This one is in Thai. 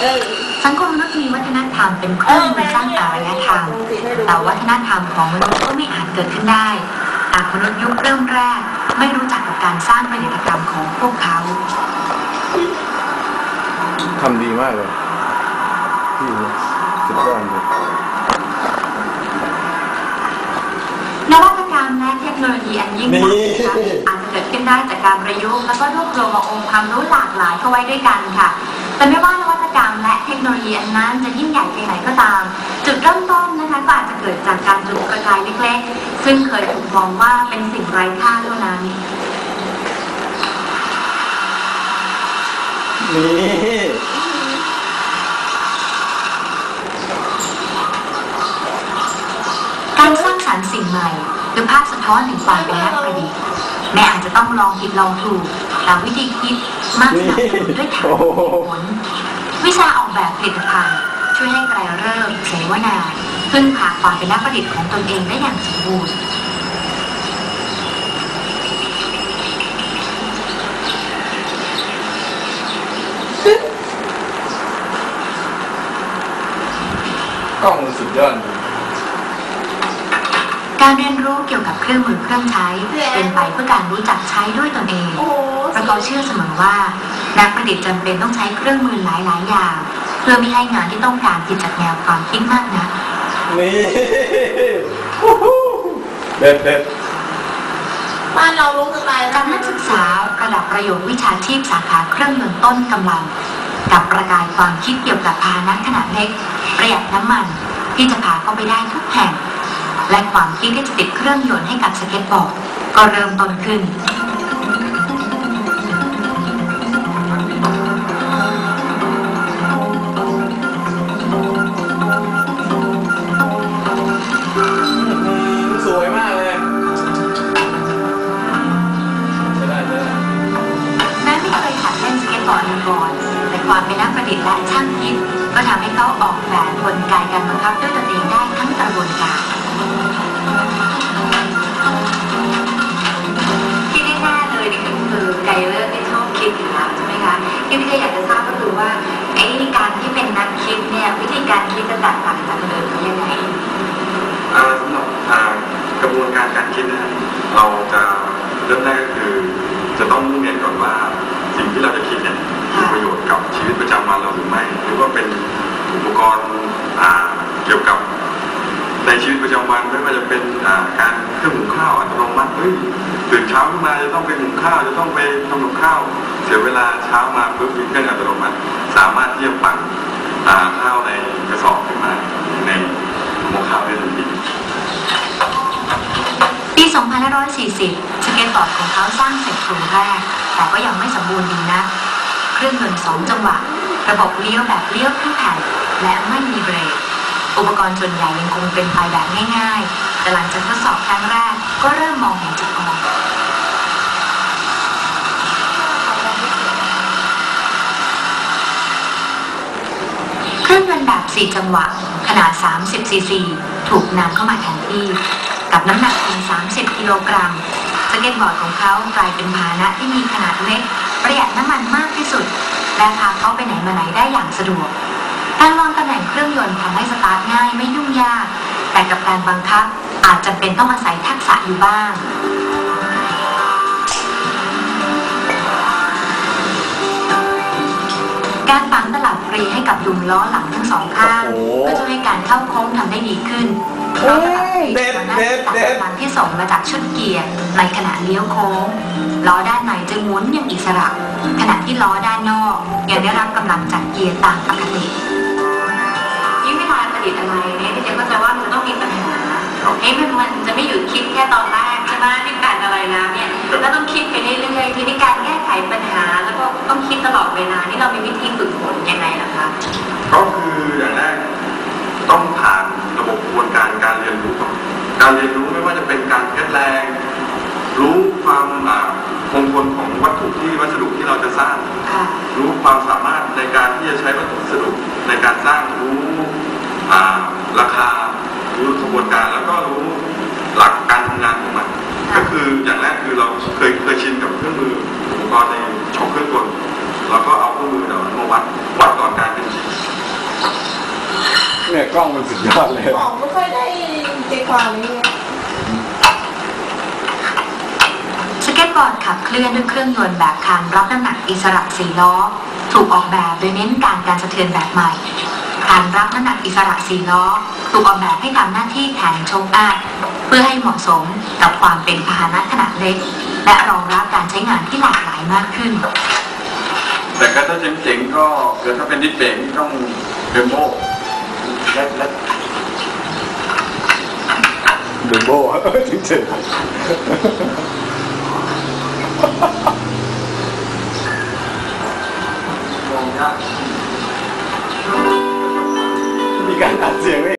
เออ สังคมมนุษย์มีวัฒนธรรมเป็นเครื่องมือสร้างอารยธรรมแต่วัฒนธรรมของมนุษย์ก็ไม่อาจเกิดขึ้นได้หากมนุษย์ยุคเริ่มแรก ไม่รู้จักกับการสร้างผลิตกรรมของพวกเขาทำดีมากเลยพี่เนี่ยสุดยอดเลยนวัตกรรมและเทคโนโลยีอันยิ่งใหญ่นะคะอาจจะ เกิดขึ้นได้จากการประยุกต์แล้วก็รวบรวมเอาองค์ความรู้หลากหลายเข้าไว้ด้วยกันค่ะ แต่ไม่ว่านวัตกรรมและเทคโนโลยีอันนั้นจะยิ่งใหญ่เพียงไหนก็ตาม จุดเริ่มต้นนะคะก็อาจจะเกิดจากการจุดประกายเล็กๆ ซึ่งเคยถูกมองว่าเป็นสิ่งไร้ค่าเท่านั้นนี่การสร้างสรรค์สิ่งใหม่คือภาพสะท้อนถึงความเป็นนักประดิษฐ์ แม้อาจจะต้องลองผิดลองถูกแต่วิธีคิดมักสนับสนุนด้วยฐานเหตุผลวิชาออกแบบผลิตภัณฑ์ช่วยให้ไกรเริ่มเสวนาพึ่งพาความเป็นนักประดิษฐ์ของตนเองได้อย่างสมบูรณ์กล้องมันสุดยอด การเรียนรู้เกี่ยวกับเครื่องมือเครื่องใช้ เป็นไปเพื่อการรู้จักใช้ด้วยตนเองโอ้โหเพราะเขาเชื่อเสมอว่า นักประดิษฐ์จำเป็นต้องใช้เครื่องมือหลายๆ อย่าง เพื่อไม่ให้งานที่ต้องการผิดจากแนวความคิดมากนะนี่ฮู้ฮู้เด็ดเด็ดบ้านเรารู้สไตล์การนักศึกษาระดับประโยควิชาชีพสาขาเครื่องยนต์ต้นกำลัง กับประกายความคิดเกี่ยวกับพาหนะขนาดเล็ก ประหยัดน้ำมัน ที่จะพาเข้าไปได้ทุกแห่ง และความคิดที่จะติดเครื่องยนต์ให้กับสเก็ตบอร์ดก็เริ่มต้นขึ้น สวยมากเลยใช่ได้ใช่ได้แม้ไม่เคยหัดเล่นสเก็ตบอร์ดมาก่อนแต่ความเป็นนักประดิษฐ์และช่างคิด ก็ทำให้เขาออกแบบกลไกการบังคับด้วยตนเองได้ทั้งกระบวนการ กรณ์เกี่ยวกับในชีวิตประจำวันไม่ว่าจะเป็นการเครื่องหุงข้าวอัตโนมัติเฮ้ยตื่นเช้าขึ้นมาจะต้องไปหุงข้าวจะต้องไปทำกับข้าว เสียเวลาเช้ามาปุ๊บมีเครื่องอัตโนมัติ สามารถที่จะปั่นข้าวในกระสอบขึ้นมาในหม้อข้าวได้ทันทีปี 2540 สเก็ตบอร์ดของเขาสร้างเสร็จกลุ่มแรก แต่ก็ยังไม่สมบูรณ์ดีนะ เครื่องยนต์สองจังหวะ ระบบเลี้ยวแบบเลี้ยวทั้งแผ่นและไม่มีเบรก อุปกรณ์ส่วนใหญ่ยังคงเป็นไปแบบง่าย ๆ แต่หลังจากทดสอบครั้งแรกก็เริ่มมองเห็นจุดอ่อนเครื่องยนต์แบบ 4 จังหวะ ขนาด 30 ซีซี ถูกนำเข้ามาแทนที่ กับน้ำหนักเพียง 30 กิโลกรัมสเก็ตบอร์ดของเขากลายเป็นพาหนะที่มีขนาดเล็ก ประหยัดน้ำมันมากที่สุด และพาเขาไปไหนมาไหนได้อย่างสะดวก การวางตำแหน่งเครื่องยนต์ทำให้สตาร์ทง่ายไม่ยุ่งยาก แต่กับการบังคับอาจจำเป็นต้องอาศัยทักษะอยู่บ้างการฝังตลับฟรีให้กับดุมล้อหลังทั้งสองข้างโอ้โหก็ช่วยให้การเข้าโค้งทำได้ดีขึ้นเพราะตลับฟรีเด็ดสามารถเด็ดตัดเด็ดกำลังที่ส่งมาจากชุดเกียร์ในขณะเลี้ยวโค้งล้อด้านในจึงหมุนอย่างอิสระ ขณะที่ล้อด้านนอกยังได้รับกำลังจากเกียร์ตามปกติยิ่งเวลาประดิษฐ์อะไรเนี่ยพี่เจก็จะว่ามันต้องมีปัญหาเอ๊ะมันมันจะไม่หยุดคิดแค่ตอนแรกใช่ไหมที่การอะไรแล้วเนี่ยแล้วต้องคิดไปเรื่อยๆทีนี้การแก้ไขปัญหา แล้วก็ต้องคิดตลอดเวลานี่เรามีวิธีฝึกฝนยังไงล่ะคะก็คืออย่างแรก รู้ความสามารถในการที่จะใช้วัสดุในการสร้างรู้อ่าราคารู้กระบวนการแล้วก็รู้หลักการทำงานของมันค่ะก็คืออย่างแรกคือเราเคยเคยชินกับเครื่องมืออุปกรณ์ในช็อปเครื่องกลเราก็เอาเครื่องมือเราวัดวัดก่อนการเป็นจริงเนี่ยกล้องมันสุดยอดเลยหมอไม่ค่อยได้ใจความนี้ไงสเก็ต บอร์ดขับเคลื่อนด้วยเครื่องยนต์แบบคานรับน้ำหนักอิสระสี่ล้อ ถูกออกแบบโดยเน้นการการสะเทือนแบบใหม่คานรับน้ำหนักอิสระสี่ล้อ ถูกออกแบบให้ทำหน้าที่แทนโชคอัพเพื่อให้เหมาะสมกับความเป็นพาหนะขนาดเล็ก และรองรับการใช้งานที่หลากหลายมากขึ้น แต่ก็ถ้าเจ๋งๆก็เกิดถ้าเป็นดิสเบรกนี่ต้องเดโมและและเดโบจริงมองยากๆมีการอัดเสียง